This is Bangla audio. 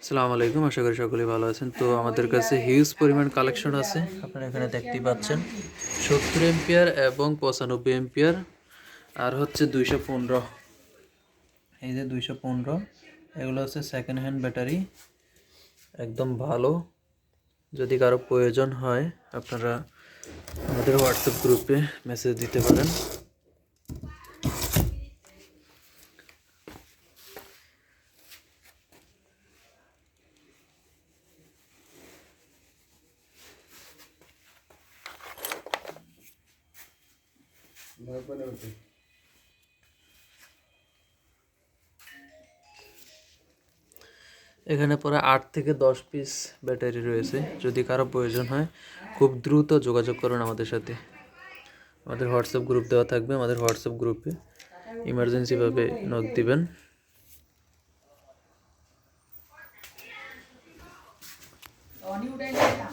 আসসালামু আলাইকুম, আশা করি সকলে ভালো আছেন। তো আমাদের কাছে হিউজ পরিমাণ কালেকশন আছে। আপনারা এখানে দেখতেই পাচ্ছেন। সত্তর এম্পিয়ার এবং পঁচানব্বই এম্পিয়ার আর হচ্ছে দুইশো পনেরো। এই যে দুইশো পনেরো, এগুলো হচ্ছে সেকেন্ড হ্যান্ড ব্যাটারি একদম ভালো। যদি কারও প্রয়োজন হয়, আপনারা আমাদের হোয়াটসঅ্যাপ গ্রুপে মেসেজ দিতে পারেন। এখানে পরে আট থেকে দশ পিস ব্যাটারি রয়েছে। যদি কারও প্রয়োজন হয়, খুব দ্রুত যোগাযোগ করুন আমাদের সাথে। আমাদের হোয়াটসঅ্যাপ গ্রুপ দেওয়া থাকবে। আমাদের হোয়াটসঅ্যাপ গ্রুপে ইমার্জেন্সিভাবে নক দিবেন। অনি উঠাই নিলাম